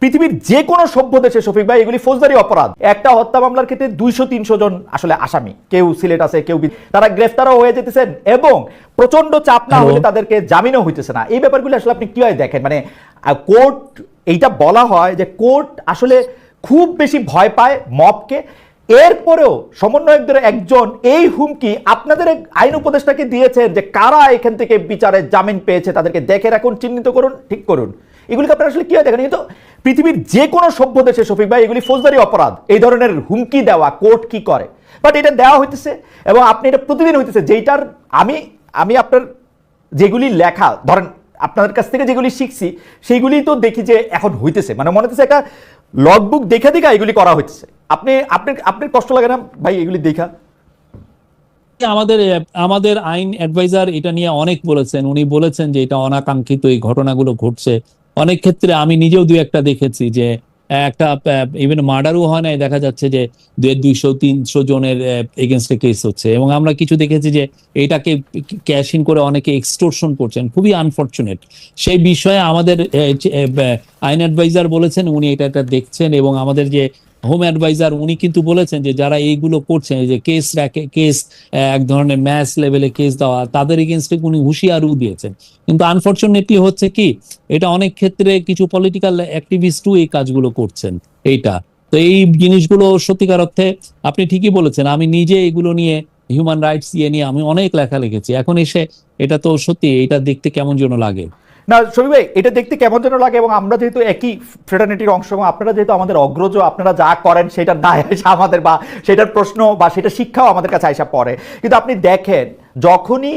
পৃথিবীর যে কোনো সভ্য দেশে শফিক ভাই এগুলি ফৌজদারি অপরাধ। একটা হত্যা মামলার ক্ষেত্রে দুইশো তিনশো জন আসলে আসামি। কেউ সিলেট আছে কেউ তারা গ্রেফতারও হয়ে যেতেছেন এবং প্রচণ্ড চাপ না হলে তাদেরকে জামিনও হইতেছে না। এই ব্যাপারগুলো আসলে আপনি কীভাবে দেখেন? মানে কোর্ট এইটা বলা হয় যে কোর্ট আসলে খুব বেশি ভয় পায় মবকে। এরপরেও সমন্বয়কদের একজন এই হুমকি আপনাদের আইন উপদেষ্টাকে দিয়েছেন যে কারা এখান থেকে বিচারে জামিন পেয়েছে তাদেরকে দেখে রাখুন চিহ্নিত করুন ঠিক করুন। এগুলিকে আপনারা আসলে কি হয় দেখেন কিন্তু পৃথিবীর যে কোনো সভ্য দেশে শফিক ভাই, এগুলি ফৌজদারি অপরাধ। এই ধরনের হুমকি দেওয়া কোর্ট কি করে? বাট এটা দেওয়া হইতেছে এবং আপনি এটা প্রতিদিন হইতেছে, যেইটার আমি আমি আপনার যেগুলি লেখা, ধরেন আপনাদের কাছ থেকে যেগুলি শিখছি, সেইগুলি তো দেখি যে এখন হইতেছে। মানে মনে হচ্ছে একটা লগবুক দেখে দেখা এগুলি করা হচ্ছে আপনি আপনি, আপনার কষ্ট লাগে না ভাই এগুলি দেখা? আমাদের আমাদের আইন অ্যাডভাইজার এটা নিয়ে অনেক বলেছেন। উনি বলেছেন যে এটা অনাকাঙ্ক্ষিত এই ঘটনাগুলো ঘটছে। অনেক ক্ষেত্রে আমি নিজেও দু একটা দেখেছি যে, একটা ইভেন মার্ডারও হয় নাই, দেখা যাচ্ছে যে দুইশো, তিনশো জনের এগেনস্টে কেস হচ্ছে। এবং আমরা কিছু দেখেছি যে এটাকে ক্যাশ ইন করে অনেকে এক্সটোরশন করছেন, খুবই আনফর্চুনেট সেই বিষয়ে আমাদের আইন অ্যাডভাইজার বলেছেন, উনি এটা এটা দেখছেন এবং আমাদের যে হোম অ্যাডভাইজার উনি কিন্তু বলেছেন যে যারা এইগুলো করছেন যে কেস রাখে কেস এক ধরনের ম্যাচ লেভেলে কেস দেওয়া, তাদের এগেনস্টে উনি হুঁশিয়ারও দিয়েছেন। কিন্তু আনফর্চুনেটলি হচ্ছে কি, এটা অনেক ক্ষেত্রে কিছু পলিটিক্যাল অ্যাক্টিভিস্টও এই কাজগুলো করছেন, এইটা। তো এই জিনিসগুলো সত্যিকার অর্থে আপনি ঠিকই বলেছেন, আমি নিজে এগুলো নিয়ে হিউম্যান রাইটস ইয়ে নিয়ে আমি অনেক লেখা লিখেছি এখন এসে এটা তো সত্যি এটা দেখতে কেমন যেন লাগে। না, শফিক ভাই, এটা দেখতে কেমন যেন লাগে এবং আমরা যেহেতু একই ফ্রেটার্নিটির অংশ এবং আপনারা যেহেতু আমাদের অগ্রজ, আপনারা যা করেন সেটার দায় আসে আমাদের বা সেটার প্রশ্ন বা সেটা শিক্ষাও আমাদের কাছে আসা পড়ে। কিন্তু আপনি দেখেন, যখনই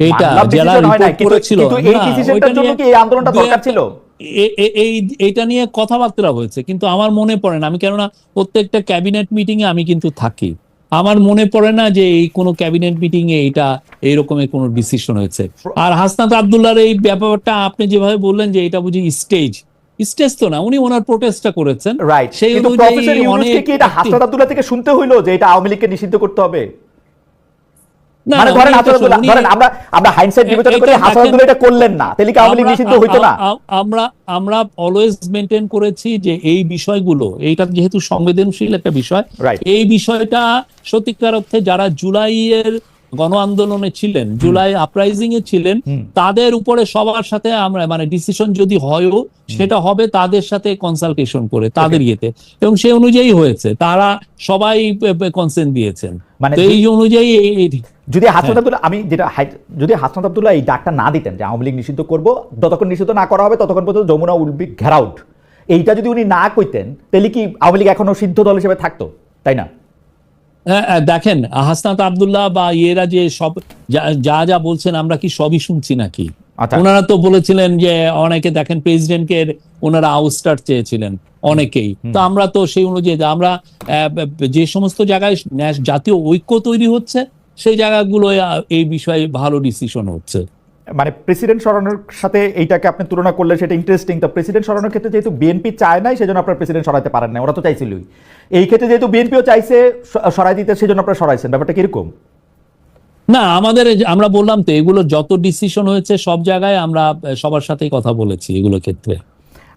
রিপোর্ট এই জন্য কি এই আন্দোলনটা দরকার ছিল? এই এইটা নিয়ে কথাবার্তা হয়েছে কিন্তু আমার মনে পড়ে না। আমি কেননা প্রত্যেকটা ক্যাবিনেট মিটিং এ আমি কিন্তু থাকি। আমার মনে পড়ে না যে এই কোনো ক্যাবিনেট মিটিং এ এটা এই রকমের কোনো ডিসিশন হয়েছে। আর হাসনাত আব্দুল্লাহর এই ব্যাপারটা আপনি যেভাবে বললেন যে এটা বুঝি স্টেজ স্টেজ তো না উনি ওনার প্রোটেস্টটা করেছেন। রাইট সেই অনুযায়ী অনেক কি এটা হাসনাত আব্দুল্লাহ থেকে শুনতে হইল যে এটা আওয়ামী লীগকে নিষিদ্ধ করতে হবে? মানে ধরেন উনি হাসনাত এটা আব্দুল্লাহ উনি- ধরেন আমরা আমরা হাইন্ডসাইড বিবেচনা করে এটা হাসনাত দেখেন- আব্দুল্লাহ এটা করলেন না। তাহলে কি আওয়ামী লীগ নিষিদ্ধ হইতো না? আ- আ- আমরা আমরা অলওয়েজ মেনটেন করেছি যে এই বিষয়গুলো এইটা যেহেতু সংবেদনশীল একটা বিষয় এই বিষয়টা সত্যিকার অর্থে যারা জুলাইয়ের গণ আন্দোলনে ছিলেন জুলাই আপরাইজিং এ ছিলেন তাদের উপরে সবার সাথে আমরা মানে ডিসিশন যদি হয়ও সেটা হবে তাদের সাথে কনসালটেশন করে তাদের ইয়েতে। এবং সেই অনুযায়ী হয়েছে তারা সবাই কনসেন্ট দিয়েছেন। মানে তো এই অনুযায়ী যদি হাসনাত আব্দুল্লাহ আমি যেটা যদি হাসনাত আব্দুল্লাহ এই ডাকটা না দিতেন যে আওয়ামী লীগ নিষিদ্ধ করব যতক্ষণ নিষিদ্ধ না করা হবে ততক্ষণ পর্যন্ত যমুনা উইল বি ঘেরাউট এইটা যদি উনি না কইতেন তাহলে কি আওয়ামী লীগ এখনও সিদ্ধ দল হিসেবে থাকতো? তাই না? হ্যাঁ, হ্যাঁ, দেখেন হাসনাত আব্দুল্লাহ বা ইয়েরা যে সব যা- যা বলছেন আমরা কি সবই শুনছি নাকি? আচ্ছা। ওনারা তো বলেছিলেন যে অনেকে দেখেন প্রেসিডেন্টকে ওনারা আউটস্টার চেয়েছিলেন অনেকেই। তো আমরা তো সেই অনুযায়ী আমরা যে সমস্ত জায়গায় জাতীয় ঐক্য তৈরি হচ্ছে সেই জায়গাগুলোয় এই বিষয়ে ভালো ডিসিশন হচ্ছে। মানে প্রেসিডেন্ট সরানোর সাথে এইটাকে আপনি তুলনা করলে সেটা ইন্টারেস্টিং তো প্রেসিডেন্ট সরানোর ক্ষেত্রে যেহেতু বিএনপি চায় নাই সেজন্য আপনার প্রেসিডেন্ট সরাইতে পারেন না ওরা তো চাইছিলই। এই ক্ষেত্রে যেহেতু বিএনপিও চাইছে সরাই দিতে সেজন্য আপনারা সরাইছেন। ব্যাপারটা কীরকম? না আমাদের আমরা বললাম তো এগুলো যত ডিসিশন হয়েছে সব জায়গায় আমরা সবার সাথেই কথা বলেছি এগুলো ক্ষেত্রে।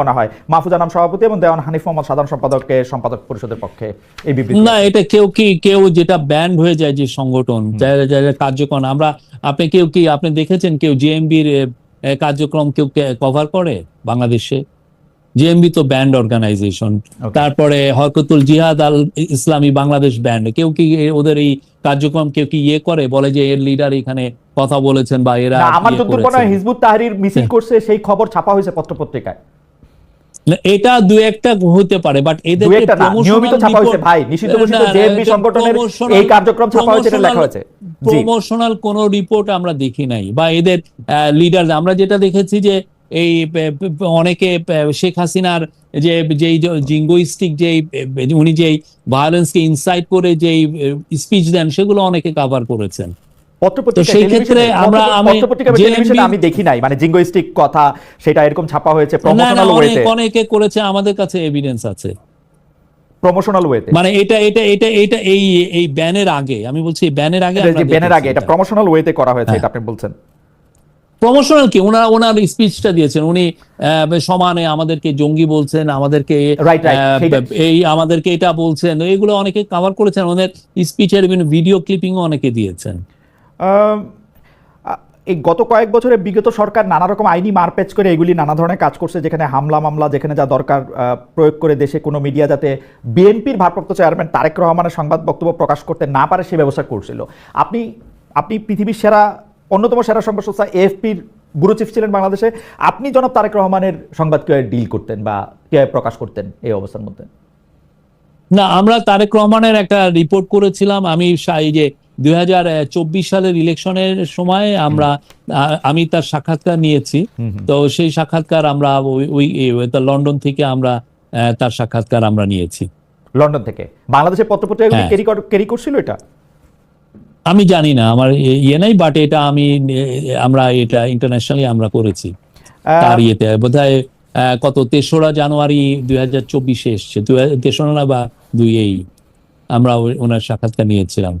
মনে হয়। মাহফুজা নাম সভাপতি এবং দেওয়ান হানিফ মোহাম্মদ সাধারণ সম্পাদককে সম্পাদক পরিষদের পক্ষে এই বিবৃতি না এটা কেউ কি কেউ যেটা ব্যান্ড হয়ে যায় যে সংগঠন যারা যারা কার্যক্রম আমরা আপনি কেউ কি আপনি দেখেছেন কেউ জেএমবির কার্যক্রম কেউ কভার করে বাংলাদেশে? জেএমবি তো ব্যান্ড অর্গানাইজেশন তারপরে হরকতুল জিহাদ আল ইসলামী বাংলাদেশ ব্যান্ড কেউ কি ওদের এই কার্যক্রম কেউ কি ইয়ে করে? বলে যে এর লিডার এখানে কথা বলেছেন বা এরা আমার ইয়ে মনে হয় হিজবুত তাহরির মিছিল করছে সেই খবর ছাপা হয়েছে পত্রপত্রিকায়। না, এটা দু একটা হতে পারে বাট এদের নিয়মিত ছাপা হয়েছে ভাই। নিষিদ্ধ ঘোষিত জেএমবি সংগঠনের এই কার্যক্রম ছাপা হয়েছে এটা লেখা হয়েছে। প্রমোশনাল কোন রিপোর্ট আমরা দেখি নাই বা এদের লিডার আমরা যেটা দেখেছি যে এই অনেকে শেখ হাসিনার যে যেই জিঙ্গোইস্টিক যে উনি যেই ভায়োলেন্সকে ইনসাইট করে যেই স্পিচ দেন সেগুলো অনেকে কভার করেছেন। আমরা- আমি দেখি নাই। মানে জিঙ্গোইস্টিক কথা সেটা এরকম ছাপা হয়েছে না না প্রমোশনাল ওয়েতে অনেকে করেছে আমাদের কাছে এভিডেন্স আছে। প্রমোশনাল ওয়েতে মানে এটা এটা এটা এটা এই এই ব্যানের আগে আমি বলছি ব্যানের আগে এটা আমরা ব্যানের আগে এটা এটা। প্রমোশনাল ওয়েতে করা হয়েছে হ্যাঁ। এটা আপনি বলছেন। প্রমোশনাল কি? ওনার ওনার স্পিচটা দিয়েছেন। উনি সমানে আমাদেরকে জঙ্গি বলছেন আমাদেরকে। এই আমাদেরকে এটা বলছেন। এগুলো অনেকে কভার করেছেন। ওদের স্পিচের বিভিন্ন ভিডিও ক্লিপিংও অনেকে দিয়েছেন। এই গত কয়েক বছরে বিগত সরকার নানা রকম আইনি মারপ্যাচ করে এগুলি নানা ধরনের কাজ করছে, যেখানে হামলা, মামলা, যেখানে যা দরকার প্রয়োগ করে দেশে কোনো মিডিয়া যাতে বিএনপির ভারপ্রাপ্ত চেয়ারম্যান তারেক রহমানের সংবাদ বক্তব্য প্রকাশ করতে না পারে সে ব্যবস্থা করছিল। আপনি আপনি পৃথিবীর সেরা, অন্যতম সেরা সংবাদ সংস্থা এএফপির ব্যুরো চিফ ছিলেন বাংলাদেশে, আপনি জনাব তারেক রহমানের সংবাদ কীভাবে ডিল করতেন বা কীভাবে প্রকাশ করতেন এই অবস্থার মধ্যে? না, আমরা তারেক রহমানের একটা রিপোর্ট করেছিলাম, আমি যে দুই হাজার চব্বিশ সালের ইলেকশনের সময় আমরা আমি তার সাক্ষাৎকার নিয়েছি। তো সেই সাক্ষাৎকার আমরা ওই লন্ডন থেকে আমরা তার সাক্ষাৎকার আমরা নিয়েছি। লন্ডন থেকে? বাংলাদেশের পত্রপত্রিকাগুলি। ক্যারি করছিল এটা? আমি জানি না আমার ইয়ে নাই বাট এটা আমি আমরা এটা ইন্টারন্যাশনালি আমরা করেছি। তার ইয়েতে বোধহয় আহ, কত তেসরা জানুয়ারি দুই হাজার চব্বিশে এসছে দু হাজার- তেসরা না বা দুই এই আমরা ওনার সাক্ষাৎকার নিয়েছিলাম।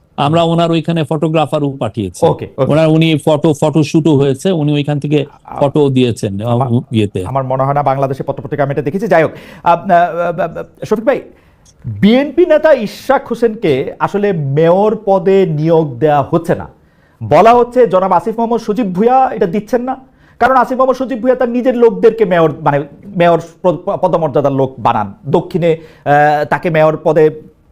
আমরা ওনার ওইখানে ফটোগ্রাফারও পাঠিয়েছি. ওনার উনি ফটো ফটো শুটও হয়েছে উনি ওইখান থেকে ফটো দিয়েছেন ইয়েতে। আমার মনে হয় না বাংলাদেশে পত্রপত্রিকা আমি এটা দেখেছি। যাই হোক শফিক ভাই বিএনপি নেতা ইশাক হোসেনকে আসলে মেয়র পদে নিয়োগ দেওয়া হচ্ছে না। বলা হচ্ছে জনাব আসিফ মোহাম্মদ সজীব ভুয়া এটা দিচ্ছেন না। কারণ আসিফ মোহাম্মদ সজীব ভুয়া তার নিজের লোকদেরকে মেয়র মানে মেয়র পদমর্যাদার লোক বানান। দক্ষিণে আহ, তাকে মেয়র পদে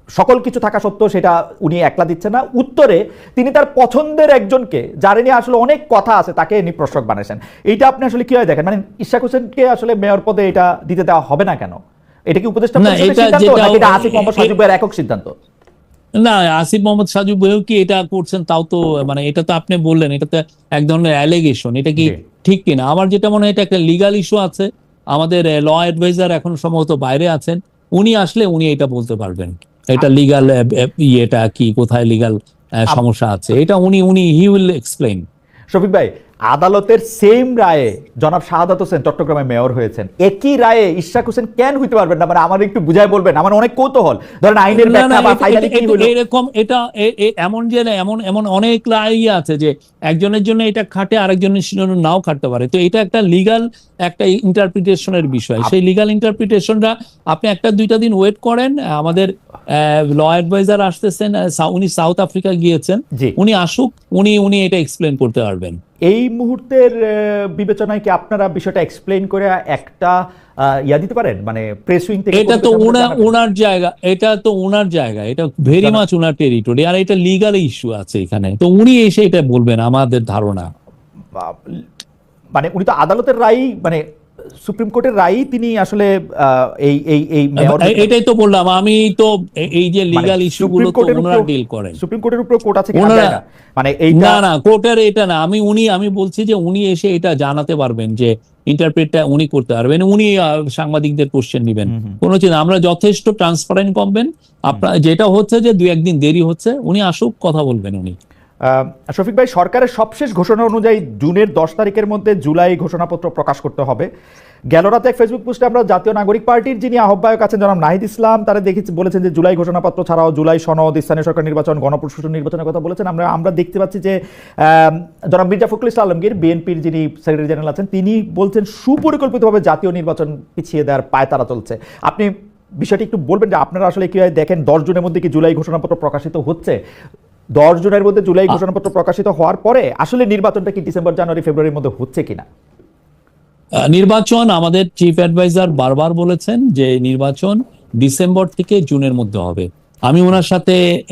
সকল কিছু থাকা সত্ত্বেও সেটা উনি একলা দিচ্ছেন না। উত্তরে তিনি তার পছন্দের একজনকে যার নিয়ে আসলে অনেক কথা আছে তাকে ইনি প্রশ্রক বানাইছেন এইটা আপনি আসলে কীভাবে দেখেন? মানে ইশাক হোসেনকে আসলে মেয়র পদে এটা দিতে দেওয়া হবে না কেন? এটা কি উপদেষ্টা না, এটা আসিফ মোহাম্মদ এ- সজীব একক সিদ্ধান্ত? না আসিফ মোহাম্মদ সাজু বইও কি এটা করছেন তাও তো মানে এটা তো আপনি বললেন এটা তো এক ধরনের অ্যালিগেশন এটা কি। ঠিক কিনা? আমার যেটা মনে হয় এটা একটা লিগাল ইস্যু আছে। আমাদের ল অ্যাডভাইজার এখন সম্ভবত বাইরে আছেন। উনি আসলে উনি এটা বলতে পারবেন। এটা লিগাল ইয়েটা কি কোথায় লিগাল সমস্যা আছে? এটা উনি উনি হি উইল এক্সপ্লেন শফিক ভাই আদালতের সেম রায়ে জনাব শাহাদাত হোসেন চট্টগ্রামে মেয়র হয়েছেন। একই রায়ে ইশাক হোসেন কেন হইতে পারবেন না? মানে আমার একটু বুঝাই বলবেন আমার অনেক কৌতূহল। ধরেন আইনের ব্যাখ্যা বা ফাইনালি কি হলো? এরকম এটা এমন যে না, এমন এমন অনেক ইয়ে আছে যে একজনের জন্য এটা খাটে আরেকজনের জন্য নাও খাটতে পারে। তো এটা একটা লিগাল একটা ইন্টারপ্রিটেশনের বিষয়। সেই লিগাল ইন্টারপ্রিটেশনটা আপনি একটা দুইটা দিন ওয়েট করেন। আমাদের ল অ্যাডভাইজার আসতেছেন উনি সাউথ আফ্রিকা গিয়েছেন। উনি আসুক উনি উনি এটা এক্সপ্লেন করতে পারবেন। এই মুহূর্তের বিবেচনায় কি আপনারা বিষয়টা এক্সপ্লেইন করে একটা ইয়া দিতে পারেন? মানে প্রেস উইং থেকে এটা তো ওনার ওনার জায়গা এটা তো ওনার জায়গা এটা ভেরি মাচ ওনার টেরিটরি আর এটা লিগাল ইস্যু আছে এখানে। তো উনি এসে এটা বলবেন আমাদের ধারণা। মানে উনি তো আদালতের রায় মানে সুপ্রিম কোর্টের রায় তিনি আসলে এই এই এই এটাই তো বললাম আমি তো এই যে লিগাল মানে ইস্যু গুলো তো ওনারা ডিল করেন। সুপ্রিম কোর্টের উপর কোর্ট আছে কিনা না। মানে এইটা না না কোর্টের এটা না আমি উনি আমি বলছি যে উনি এসে এটা জানাতে পারবেন যে ইন্টারপ্রেটটা উনি করতে পারবেন উনি সাংবাদিকদের কোশ্চেন নেবেন। কোনো চিন্তা আমরা যথেষ্ট ট্রান্সপারেন্ট কমবেন। আপনার যেটা হচ্ছে যে দুই একদিন দেরি হচ্ছে উনি আসুক কথা বলবেন উনি। শফিক ভাই, সরকারের সবশেষ ঘোষণা অনুযায়ী জুনের দশ তারিখের মধ্যে জুলাই ঘোষণাপত্র প্রকাশ করতে হবে। গেল রাতে এক ফেসবুক পোস্টে আমরা জাতীয় নাগরিক পার্টির যিনি আহ্বায়ক আছেন জনাব নাহিদ ইসলাম, তারা দেখেছি বলেছেন যে জুলাই ঘোষণাপত্র ছাড়াও জুলাই সনদ, স্থানীয় সরকার নির্বাচন, গণপ্রশাসন নির্বাচনের কথা বলেছেন। আমরা আমরা দেখতে পাচ্ছি যে জনাব মির্জা ফখরুল ইসলাম আলমগীর, বিএনপির যিনি সেক্রেটারি জেনারেল আছেন, তিনি বলছেন সুপরিকল্পিতভাবে জাতীয় নির্বাচন পিছিয়ে দেওয়ার পায়তারা চলছে। আপনি বিষয়টি একটু বলবেন যে আপনারা আসলে কীভাবে দেখেন, দশ জনের মধ্যে কি জুলাই ঘোষণাপত্র প্রকাশিত হচ্ছে? দশ জনের মধ্যে জুলাই ঘোষণাপত্র প্রকাশিত হওয়ার পরে আসলে নির্বাচনটা কি ডিসেম্বর জানুয়ারি ফেব্রুয়ারির মধ্যে হচ্ছে কিনা? নির্বাচন আমাদের চিফ অ্যাডভাইজার বারবার বলেছেন যে নির্বাচন ডিসেম্বর থেকে জুনের মধ্যে হবে। আমি ওনার সাথে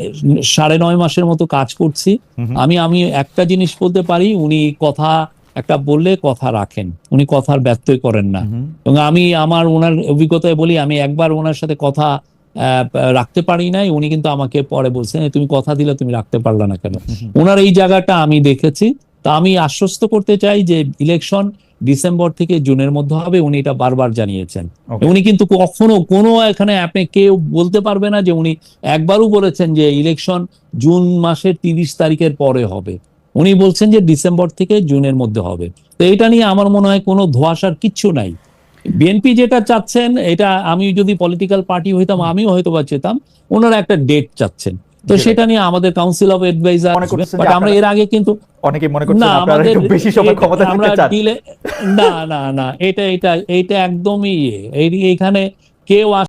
সাড়ে নয় মাসের মতো কাজ করছি। আমি আমি একটা জিনিস বলতে পারি উনি কথা একটা বললে কথা রাখেন। উনি কথার ব্যত্যয় করেন না। এবং আমি আমার ওনার অভিজ্ঞতায় বলি আমি একবার ওনার সাথে কথা রাখতে পারি নাই। উনি কিন্তু আমাকে পরে বলছেন তুমি কথা দিলে তুমি রাখতে পারলে না কেন? ওনার এই জায়গাটা আমি দেখেছি। তা আমি আশ্বস্ত করতে চাই যে ইলেকশন ডিসেম্বর থেকে জুনের মধ্যে হবে। উনি এটা বারবার জানিয়েছেন। উনি কিন্তু কখনো কোনো এখানে আপনি কেউ বলতে পারবে না যে উনি একবারও বলেছেন যে ইলেকশন জুন মাসের তিরিশ তারিখের পরে হবে। উনি বলছেন যে ডিসেম্বর থেকে জুনের মধ্যে হবে। তো এটা নিয়ে আমার মনে হয় কোনো ধোয়াশার কিচ্ছু নাই। বিএনপি যেটা চাচ্ছেন এটা আমি যদি পলিটিক্যাল পার্টি হইতাম আমিও হয়তো বা চেতাম। ওনারা একটা ডেট চাচ্ছেন। তো সেটা নিয়ে আমাদের কাউন্সিল অফ এডভাইজার বাট আমরা এর আগে কিন্তু অনেকে মনে করছেন না আপনারা একটু বেশি সময় ক্ষমতা থাকতে চান। না না না এটা এটা এটা একদমই। এই এখানে কেউ